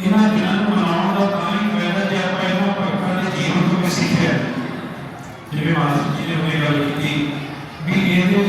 ਇਹਨਾਂ ਦਿਨਾਂ ਨੂੰ ਮਨਾਉਣ ਦਾ ਤਾਂ ਹੀ ਫਾਇਦਾ ਜੇ ਆਪਾਂ ਇਹਨਾਂ ਭਗਤਾਂ ਦੇ ਜੀਵਨ ਤੋਂ ਕੁਝ ਸਿੱਖਿਆ ਜਿਵੇਂ ਮਾਸਟਰ ਜੀ ਨੇ ਉਹਨੇ ਗੱਲ ਕੀਤੀ, ਵੀ ਇਹਦੇ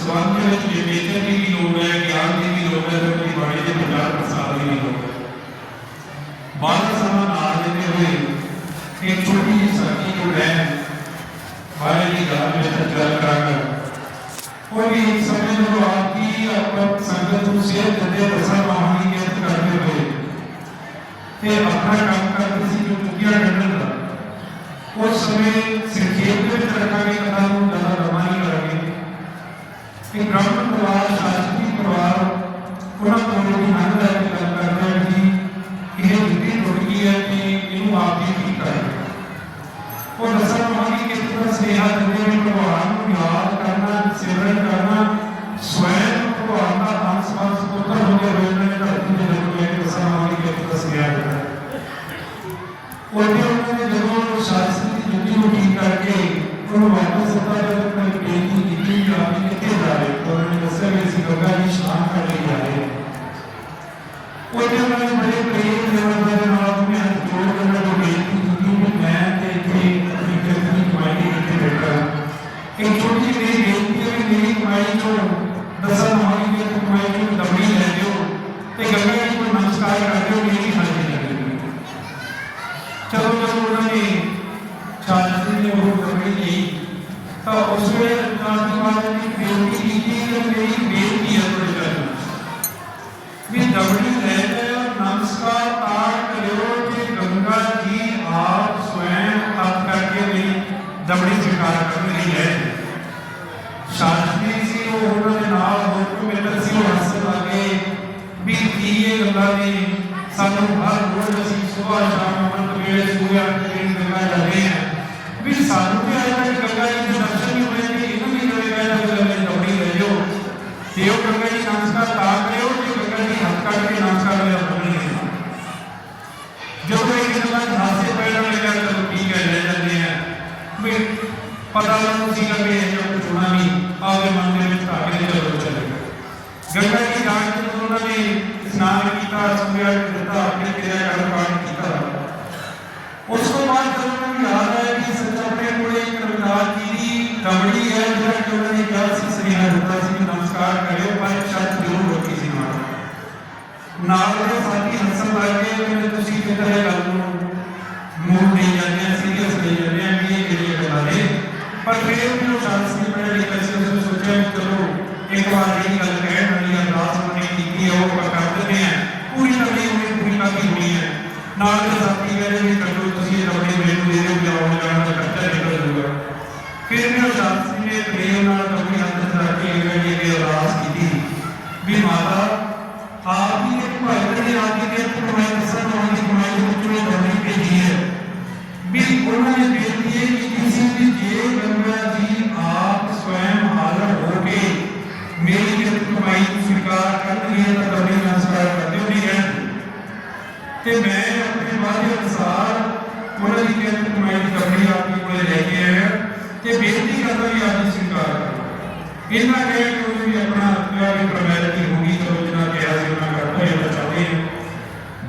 ਸਵਾਲ ਦੇ ਵਿੱਚ ਵਿਵੇਚਨ ਦੀ ਵੀ ਲੋੜ ਹੈ, ਗਿਆਨ ਦੀ ਵੀ ਲੋੜ ਹੈ, ਤੇ ਬਾਣੀ ਦੇ ਪ੍ਰਚਾਰ ਪ੍ਰਸਾਰ ਦੀ ਵੀ ਲੋੜ ਹੈ। ਬਾਅਦ ਸਮਾਂ ਨਾਲ ਲੈਂਦੇ ਹੋਏ ਇੱਕ ਛੋਟੀ ਜਿਹੀ ਸਾਖੀ ਜੋ ਹੈ, ਬਾਰੇ ਦੀ ਗੱਲ ਵਿੱਚ ਗੱਲ ਕਰਾਂਗਾ। ਉਹ ਵੀ ਇੱਕ ਸਮੇਂ ਜਦੋਂ ਆਪ ਦੀ ਆਪਾਂ ਸੰਗਤ ਨੂੰ ਸੇਧ ਦਿੰਦੇ ਦਸਾਂ ਬਾਹਾਂ ਦੀ ਮਿਹਨਤ ਕਰਦੇ ਹੋਏ, ਤੇ ਆਪਣਾ ਕੰਮ ਕਰਦੇ ਸੀ ਜੋ ਚੁੱਕਿਆ ਕੱਢਣ ਉਸ ਸਮੇਂ ਸੰਖੇਪ ਦੇ ਵਿੱਚ ਰੱਖਾਂਗੇ ਕਥਾ ਨੂੰ ਜ਼ਿਆਦਾ ਲੰਮਾ ਨਹੀਂ ਕਰਾਂਗੇ ਕਿ ਬ੍ਰਾਹਮਣ ਪਰਿਵਾਰ ਸ਼ਾਸਤਰੀ ਪਰਿਵਾਰ ਉਹਨਾਂ ਕੋਲ ਵੀ ਆਨੰਦ ਅਸੀਂ ਗੰਗਾ ਜੀ ਇਸ਼ਨਾਨ ਕਰਨ ਲਈ ਜਾ ਰਹੇ ਹਾਂ ਉਹਦੇ ਉਹਨਾਂ ਨੇ ਬੜੇ ਪ੍ਰੇਮ ਦੇ ਨਾਲ ਮੇਰੇ ਨਾਲ ਉਹਨੇ ਹੱਥ ਜੋੜ ਕੇ ਉਹਨਾਂ ਨੂੰ ਬੇਨਤੀ ਕੀਤੀ ਕਿ ਮੈਂ ਤੇ ਇੱਥੇ ਆਪਣੀ ਕਿਰਤਨੀ ਕਮਾਈ ਦੇ ਇੱਥੇ ਬੈਠਾ ਇੱਕ ਛੋਟੀ ਜਿਹੀ ਮੇਰੀ ਬੇਨਤੀ ਹੈ ਕਿ ਮੇਰੀ ਕਮਾਈ ਚੋਂ ਦਸਾਂ ਮਾਰੀ ਦੀ ਕਮਾਈ ਚੋਂ ਦਮੜੀ ਲੈ ਦਿਓ ਤੇ ਗੰਗਾ ਜੀ ਨੂੰ ਨਮਸਕਾਰ ਕਰ ਦਿਓ, ਮੇਰੀ ਹਾਜ਼ਰੀ ਲੱਗ ਗਈ ਚਲੋ ਜਦੋਂ ਉਹਨਾਂ ਨੇ ਸ਼ਾਸਤਰੀ ਨੇ ਉਹ ਦਮੜੀ ਲਈ ਤਾਂ ਉਸ ਵੇਲੇ ਕਾਂਤੀ ਮਾਤਾ ਨੇ ਬੇਨਤੀ ਕੀਤੀ ਕਿ ਮੇਰੀ ਬੇਨਤੀ ਹੈ ਤੁਹਾਡੇ ਚਰਨਾਂ 'ਚ ਵੀ ਦਮੜੀ ਲੈ ਲਿਓ ਨਮਸਕਾਰ ਪਾਠ ਕਰਿਓ ਕਿ ਗੰਗਾ ਜੀ ਆਪ ਸਵੈਮ ਹੱਥ ਕਰਕੇ ਵੀ ਦਮੜੀ ਸਵੀਕਾਰ ਕਰਨ ਲਈ ਲੈ ਸ਼ਾਸਤਰੀ ਸੀ ਉਹ ਉਹਨਾਂ ਦੇ ਨਾਲ ਹੋ ਕੇ ਮਿੱਤਰ ਸੀ ਉਹ ਹੱਸਣ ਲੱਗੇ ਵੀ ਕੀ ਇਹ ਗੰਗਾ ਨੇ ਸਾਨੂੰ ਹਰ ਰੋਜ਼ ਅਸੀਂ ਸਵੇਰ ਸ਼ਾਮ ਅੰਮ੍ਰਿਤ ਵੇਲੇ ਸੂਰਿਆ ਦੇ ਗੰਗਾ ਜਾਂਦੇ ਹਾਂ ਵੀ ਸਾਨੂੰ ਤੇ ਅਜੇ ਤੱਕ Parang ਇੱਕ ਵਾਰ ਜਿਹੜੀ ਗੱਲ ਕਹਿਣ ਵਾਲੀ ਅਰਦਾਸ ਉਹਨੇ ਕੀਤੀ ਹੈ ਉਹ ਆਪਾਂ ਕਰ ਦਿੰਦੇ ਆ। ਪੂਰੀ ਤਾਂ ਨਹੀਂ ਹੋਈ ਪੂਰੀ ਕਾਫੀ ਹੋਣੀ ਹੈ ਨਾਲ ਦੇ ਸਾਥੀ ਕਹਿੰਦੇ ਵੀ ਕੱਢੋ, ਤੁਸੀਂ ਇਹ ਆਪਣੇ ਮੈਨੂੰ ਦੇ ਤੇ ਮੈਂ ਆਪਣੇ ਵਾਅਦੇ ਅਨੁਸਾਰ ਉਹਨਾਂ ਦੀ ਕਿਰਤ ਕਮਾਈ ਦੀ ਕਮੜੀ ਆਪ ਜੀ ਕੋਲੇ ਲੈ ਕੇ ਆਇਆ ਤੇ ਬੇਨਤੀ ਕਰਦਾ ਵੀ ਆਪ ਜੀ ਸਵੀਕਾਰ ਕਰੋ ਇਹਨਾਂ ਕਹਿ ਕੇ ਉਹਨੇ ਵੀ ਆਪਣਾ ਕਿਹਾ ਵੀ ਫਰਮੈਲਿਟੀ ਹੋਗੀ ਚਲੋ ਜਿੰਨਾ ਕਿਹਾ ਸੀ ਉਹਨਾਂ ਕਰਤਾ ਇਹ ਤਾਂ ਚਾਹਦੇ ਹਾਂ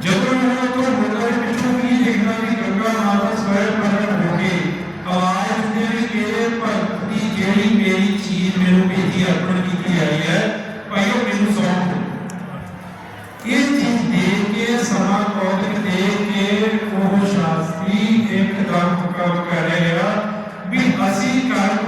ਜਦੋਂ ਉਹਨਾਂ ਤੋਂ ਮੁੰਡਾ ਦੇ ਪਿੱਛੋਂ ਵੀ ਦੇਖਦਾ ਵੀ ਗੰਗਾ ਮਾਤਾ ਸਵੈਮ ਪ੍ਰਗਟ ਹੋ ਕੇ ਆਵਾਜ਼ ਦਿੰਦੇ ਵੀ ਮੇਰੇ ਭਗਤ ਦੀ ਜਿਹੜੀ ਮੇਰੀ ਚੀਜ਼ ਮੈਨੂੰ ਭੇਜੀ, ਅਰਪਣ ਕੀਤੀ ਆਈ ਹੈ, ਭਾਈ ਉਹ ਮੈਨੂੰ ਸੌਂਪ ਦਿਓ। ਇਹ ਚੀਜ਼ ਦੇਖ ਕੇ ਸਮਾਂ ਕੌਤਕ ਦੇ ਕੇ ਉਹ ਸ਼ਾਸਤਰੀ ਇੱਕਦਮ ਹੁਕਮ ਕਰ ਰਿਹਾ ਵੀ ਅਸੀਂ ਕਰਮ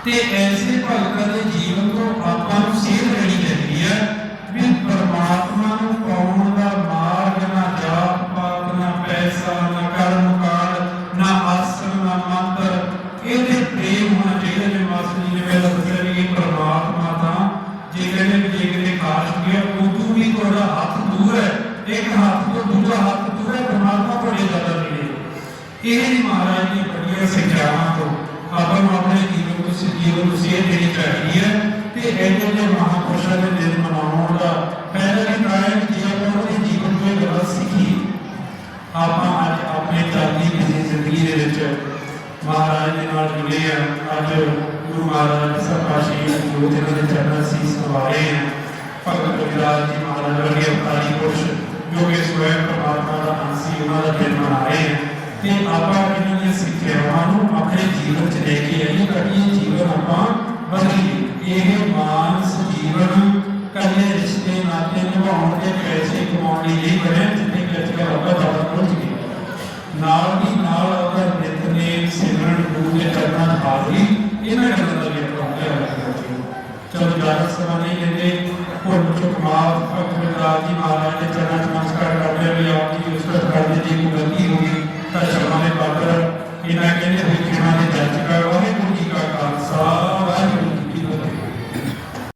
ਹੌਸਲੇ ਐਸੇ ਭਗਤਾਂ ਦੇ ਜੀਵਨ ਤੋਂ ਆਪਾਂ ਨੂੰ ਸੇਧ ਲੈਣੀ ਚਾਹੀਦੀ ਹੈ ਵੀ ਪਰਮਾਤਮਾ ਨੂੰ ਪਾਉਣ ਦਾ ਮਾਰਗ ਨਾ ਜਾਤ ਪਾਤ, ਨਾ ਪੈਸਾ, ਨਾ ਕਰਮ ਕਾਲ ਨਾ ਆਸਣ, ਨਾ ਮੰਤਰ। ਇਹਦੇ ਪ੍ਰੇਮ ਹੋਣਾ ਚਾਹੀਦਾ ਜਿਵੇਂ ਮਾਸਟਰ ਜੀ ਨੇ ਪਹਿਲਾਂ ਦੱਸਿਆ ਵੀ ਇਹ ਪਰਮਾਤਮਾ ਤਾਂ ਜੇ ਕਹਿੰਦੇ ਜੇ ਕਿਤੇ ਖਾਸ ਗਿਆ ਉਦੋਂ ਵੀ ਤੁਹਾਡਾ ਹੱਥ ਦੂਰ ਹੈ। ਇੱਕ ਹੱਥ ਤੋਂ ਦੂਜਾ ਹੱਥ ਦੂਰ ਹੈ, ਪਰਮਾਤਮਾ ਤੁਹਾਡੇ ਜ਼ਿਆਦਾ ਨੇੜੇ ਇਹ ਹੀ ਮਹਾਰਾਜ ਦੀ ਬੜੀਆਂ ਸਿੱਖਿਆਵਾਂ ਤੋਂ ਆਪਾਂ ਨੂੰ ਆਪਣੇ ਜੀਵਨ ਨੂੰ ਜੀਵਨ ਨੂੰ ਸੇਧ ਦੇਣੀ ਚਾਹੀਦੀ ਹੈ ਤੇ ਇਹਦੇ ਦੇ ਮਹਾਪੁਰਸ਼ਾਂ ਦੇ ਦਿਨ ਮਨਾਉਣ ਦਾ ਪਹਿਲਾ ਵੀ ਕਾਰਨ ਜੇ ਆਪਾਂ ਉਹਦੇ ਜੀਵਨ ਤੋਂ ਗੱਲ ਸਿੱਖੀ ਆਪਾਂ ਅੱਜ ਆਪਣੇ ਚਾਲੀ ਦੀ ਜ਼ਿੰਦਗੀ ਦੇ ਵਿੱਚ ਮਹਾਰਾਜ ਦੇ ਨਾਲ ਜੁੜੇ ਆ। ਅੱਜ ਗੁਰੂ ਮਹਾਰਾਜ ਸਰਪਾਸ਼ੀ ਜੋ ਜਿਹਨਾਂ ਦੇ ਚਰਨਾਂ ਸੀ ਸਵਾਰੇ ਆ। ਭਗਤ ਗੁਰਦਾਸ ਜੀ ਮਹਾਰਾਜ ਵਰਗੇ ਅਵਤਾਰੀ ਪੁਰਸ਼ ਜੋ ਕਿ ਸਵੈਮ ਪਰਮਾਤਮਾ ਦਾ ਅੰਸ਼ ਸੀ ਉਹਨਾਂ ਦਾ ਦਿਨ ਮਨਾਏ ਆ। ਤੇ ਆਪਾਂ ਇਹਨਾਂ ਦੀਆਂ ਸਿੱਖਿਆਵਾਂ ਨੂੰ ਆਪਣੇ ਜੀਵਨ 'ਚ ਲੈ ਕੇ ਆਈਏ ਤਾਂ ਇਹ ਜੀਵਨ ਆਪਾਂ ਬਦਲੀਏ ਇਹ ਮਾਨਸ ਜੀਵਨ ਕੱਲੇ ਰਿਸ਼ਤੇ ਨਾਤੇ ਨਿਭਾਉਣ ਤੇ ਪੈਸੇ ਕਮਾਉਣ ਲਈ ਨਹੀਂ ਬਣਿਆ ਜਿੱਥੇ ਕਿ ਅੱਜ ਕੱਲ੍ਹ ਆਪਾਂ ਜ਼ਿਆਦਾ ਪਹੁੰਚ ਗਏ ਨਾਲ ਦੀ ਨਾਲ ਅਗਰ ਨਿਤਨੇਮ ਸਿਮਰਨ ਗੁਰੂ ਦੇ ਚਰਨਾਂ ਹਾਜ਼ਰੀ ਇਹਨਾਂ ਗੱਲਾਂ ਦਾ ਵੀ ਆਪਾਂ ਧਿਆਨ ਰੱਖਣਾ ਚਲੋ ਜ਼ਿਆਦਾ ਸਮਾਂ ਨਹੀਂ ਲੈਂਦੇ ਭੁੱਲ ਚੁੱਕ ਮਾਫ ਅਕਬਰ ਜੀ ਮਹਾਰਾਜ ਦੇ ਚਰਨਾਂ 'ਚ ਨਮਸਕਾਰ ਕਰਦੇ ਹਾਂ ਆਪ ਜੀ ਉਸ ਤਰ੍ਹਾਂ ਕਰਦੇ ਜੀ ਕੋਈ ਗਲਤੀ ਹੋ ਗਈ। ਤਾਂ ਸ਼ਰਮਾ ਦੇ ਪਾਤਰ, ਇਹਨਾਂ ਕਹਿੰਦੇ ਹੋਏ ਕਿਨਾਂ ਦੇ ਜੱਜ ਕਾ, ਵਾਹਿਗੁਰੂ ਜੀ ਕਾ ਖਾਲਸਾ, ਵਾਹਿਗੁਰੂ